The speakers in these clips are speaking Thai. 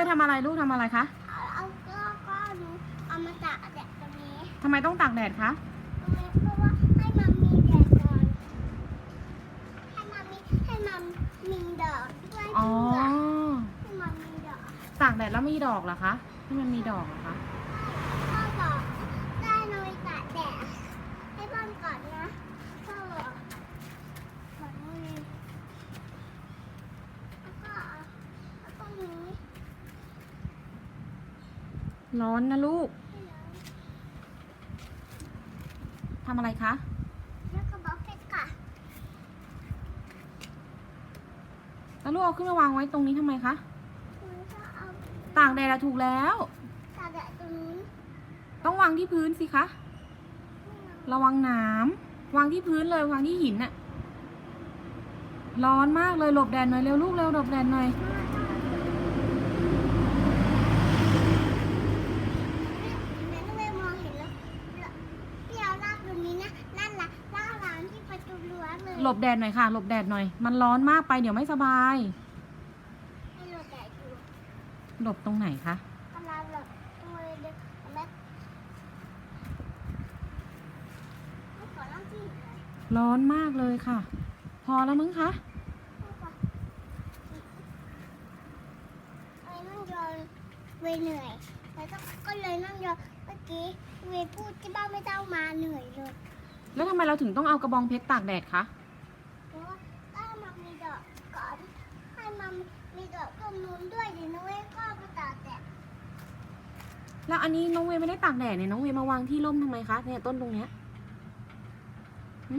ไปทำอะไรลูกทำอะไรคะเอาเอาก็ก็หนูเอามาตากแดดตรงนี้ทำไมต้องตากแดดคะเพราะว่าให้มันมีแดดก่อนให้มันมีให้มันมีดอกด้วยอ๋อเพื่อให้มันมีดอก ตากแดดแล้วมีดอกเหรอคะให้มันมีดอกเหรอคะ พ่อบอกได้หน่อยตากแดดให้บ้านก่อนนะพ่อบอกก่อนเลยแล้วก็เอาแล้วก็นี้ ร้อนนะลูกให้น้องทำอะไรคะแล้วก็บล็อกเพชรค่ะแล้วลูกเอาขึ้นมาวางไว้ตรงนี้ทำไมคะแล้วก็เอาตากแดดอะถูกแล้ว ตากแดดตรงนู้นต้องวางที่พื้นสิคะ ระวังหนามวางที่พื้นเลยวางที่หินน่ะร้อนมากเลยหลบแดดหน่อยเร็วลูกเร็วหลบแดดหน่อยแม่ต้องไปมองเห็นแล้วพี่เอาลากตรงนี้นะนั่นล่ะลากร้านที่ประตูรั้วเลย หลบแดดหน่อยค่ะ หลบแดดหน่อย มันร้อนมากไปเดี๋ยวไม่สบาย ให้หลบแดดอยู่หลบตรงไหนคะกำลังหลบตรงเลยเด็กแม่ไม่ขอนั่งที่ไหนร้อนมากเลยค่ะ พอแล้วมั้งคะไอ้นั่งยอนเวเหนื่อยแล้วก็ก็เลยนั่งยอนเมื่อกี้เวพูดที่บ้านไม่ต้องมาเหนื่อยเลย แล้วทำไมเราถึงต้องเอากระบองเพชรตากแดดคะ เพราะว่าถ้ามันมีดอกก่อนให้ มันมีดอกตรงนู้นด้วยเดี๋ยวน้องเอ้ก็ไปตากแดดแล้วอันนี้น้องเวไม่ได้ตากแดดเนี่ยน้องเวมาวางที่ร่มทำไมคะเนี่ยต้นตรงเนี้ยหึ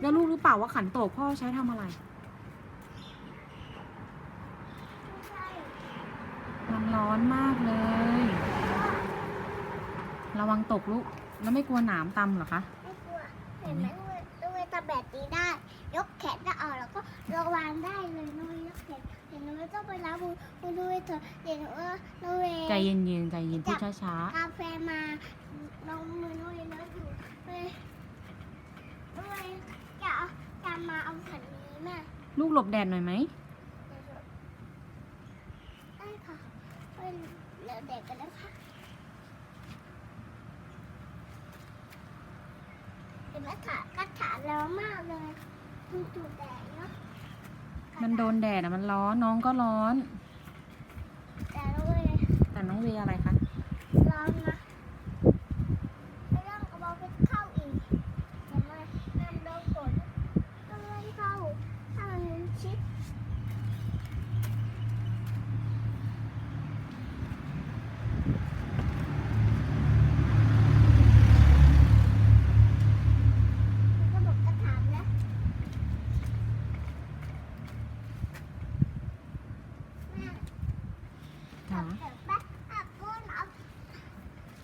แล้วลูกรู้เปล่าว่าขันโตกพ่อใช้ทำอะไรไม่ใช่มันร้อนมากเลย ระวังตกลูกแล้วไม่กลัวหนามตำเหรอคะ ไม่กลัวเห็นไหมน้องเอ้น้องเอ้ตากแดดดีได้ ยกแขนได้ออกแล้วก็ระวางได้เลยน้องเอ้ยกแขนเดี๋ยวน้องเอ้ต้องไปล้างมือมือน้องเอ้เถอะเดี๋ยวน้องเอ้น้องเอ้ใจเย็นๆใจเย็นพูดช้ากาแฟมาน้องมือน้องเอ้แล้วอยู่เลยน้องเอ้จะเอาจะมาเอาขันนี้แม่ๆลูกหลบแดดหน่อยไหมได้ค่ะเอ้ยเหลือเด็กกันแล้วค่ะเห็นไหมค่ะกระถาร้อนมากเลย ดูจูดแดดเนาะมันโดนแดดอะมันร้อนน้องก็ร้อน แต่เราเลยแต่น้องเวย์อะไรคะ ร้อนนะไม่ต้องกระบอกไปเข้าอีกเห็นไหมน้ำโดนฝนต้องเล่นเข้าถ้ามันชิด ก็บอกกระถางนะแม่ จ๋า เดี๋ยวแป๊บอะก้นเอา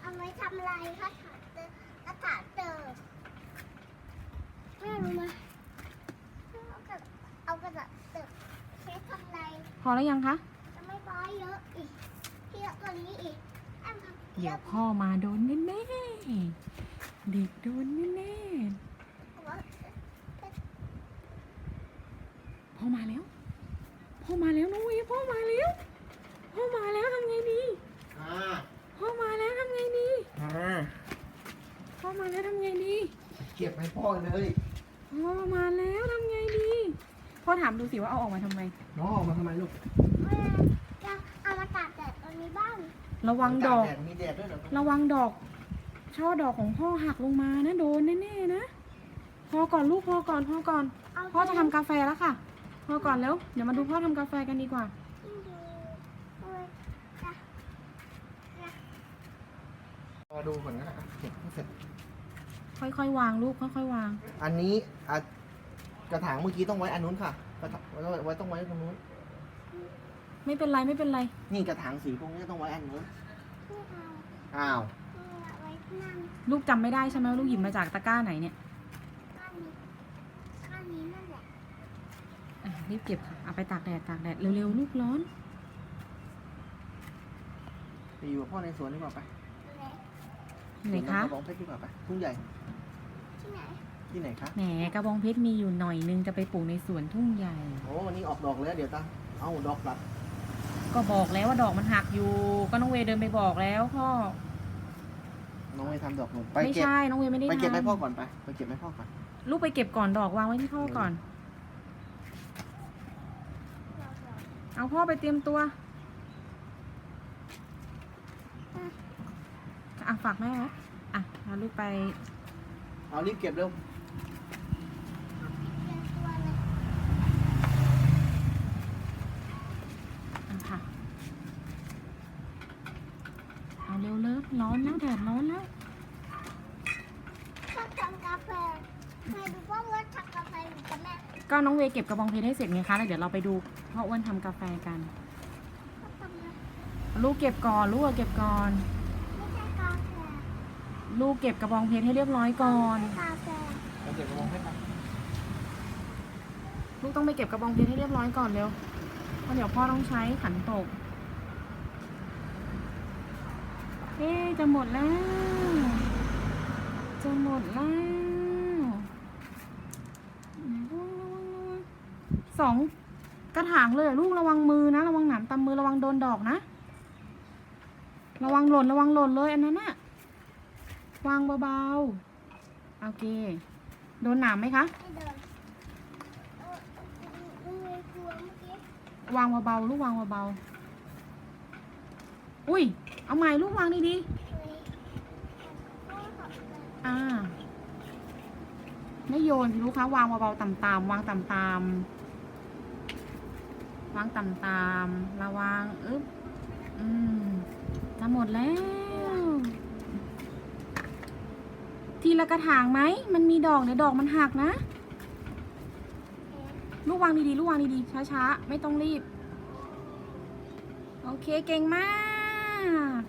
เอาไว้ ทำอะไรคะถางเติมกระถางเติมแม่รู้ไหมเอากระเอากระถางเติมใช้ทำอะไรพอแล้วยังคะ จะไม่ร้อยเยอะอีกเยอะกว่านี้อีกแอมทำเดี๋ยวพ่อมาโดนแน่ๆ เด็กโดนแน่ๆ พ่อมาแล้ว พ่อมาแล้วน้องเวย์พ่อมาแล้ว พ่อมาแล้วทำไงดี อ่า พ่อมาแล้วทำไงดี อ่า พ่อมาแล้วทำไงดี เก็บให้พ่อเลยพ่อมาแล้วทำไงดีพ่อถามดูสิว่าเอาออกมาทำไม น้องออกมาทำไมลูกแม่จะเอามาตากแดดตรงนี้บ้างระวังดอกแดดมีแดดด้วยเหรอระวังดอก ช่อดอกของพ่อหักลงมานะโดนแน่ๆนะ พอก่อนลูกพอก่อนพอก่อนเอาพ่อจะทำกาแฟแล้วค่ะ พอก่อนแล้ว เดี๋ยวมาดูพ่อทำกาแฟกันดีกว่าดูเลยจะรอดูก่อนนะอะเก็บให้เสร็จ ค่อยๆวางลูกค่อยๆวาง อันนี้อะกระถางเมื่อกี้ต้องไว้อันนู้นค่ะกระถางไว้ไว้ต้องไว้ตรงนู้น ไม่เป็นไรไม่เป็นไร นี่กระถางสีพวกนี้ต้องไว้อันนู้น ไม่เอาอ้าว เอาไว้นั่งลูกจำไม่ได้ใช่ไหมว่าลูกหยิบมาจากตะกร้าไหนเนี่ยข้างนี้ข้างนี้นั่นแหละอะรีบเก็บค่ะเอาไปตากแดดตากแดดเร็วๆลูกร้อน ไปอยู่กับพ่อในสวนดีกว่าไปไหนไหนคะสวกระบองเพชรดีกว่าไปทุ่งใหญ่ ที่ไหนที่ไหนคะแหมกระบองเพชรมีอยู่หน่อยนึงจะไปปลูกในสวนทุ่งใหญ่ โอ้วันนี้ออกดอกแล้วเดี๋ยวตาเอาดอกกลับกก็บอกแล้วว่าดอกมันหักอยู่ ก็น้องเวย์เดินไปบอกแล้วพ่อน้องเวย์ทำดอกหล่นไปไม่เก็บใช่น้องเวย์ไม่ได้ไปเก็บให้พ่อทำก่อนไปไปเก็บให้พ่อก่อนลูกไปเก็บก่อนดอกวางไว้ที่พ่อก่อน เอาพ่อไปเตรียมตัวอะฝากแม่ไว้อะพาลูกไป เอารีบเก็บเร็วเป็นตัวเลยอะค่ะเอาเร็วเลยร้อนแล้วแดดร้อนแล้วชอบทำกาแฟใครดูว่าว่าทำกาแฟหรือกับแม่ก็น้องเวย์เก็บกระบองเพชรให้เสร็จไงคะแล้วเดี๋ยวเราไปดูพ่ออ้วนทำกาแฟกัน ชอบทำนะ ลูกเก็บก่อน ลูกเอาเก็บก่อนไม่ใช่กาแฟ ลูกเก็บกระบองเพชรให้เรียบร้อยก่อน กาแฟไปเก็บกระมองให้ไปลูกต้องไปเก็บกระบองเพชรให้เรียบร้อยก่อนเร็วเพราะเดี๋ยวพ่อต้องใช้ขันตกเอ๊ะจะหมดแล้ว จะหมดแล้วสองกระถางเลยลูกระวังมือนะ ระวังหนามตำมือระวังโดนดอกนะ ระวังหล่นระวังหล่นเลยอันนั้นน่ะ วางเบาๆ โอเค โดนหนามไหมคะ ไม่เดินเออเออกลัวเมื่อกี้วางเบาๆลูกวางเบาๆ อุ้ย เอาใหม่ลูกวางดีเลยก็ขอบคุณๆอ่า ไม่โยนสิลูกคะวางเบาๆต่ำๆวางต่ำๆวางต่ำๆระวัง อึ๊บ อืมจะหมดแล้ว ทีละกระถางไหม มันมีดอกเดี๋ยวดอกมันหักนะ ลูกวางดีๆ ลูกวางดีๆ ช้าๆ ไม่ต้องรีบ โอเค เก่งมาก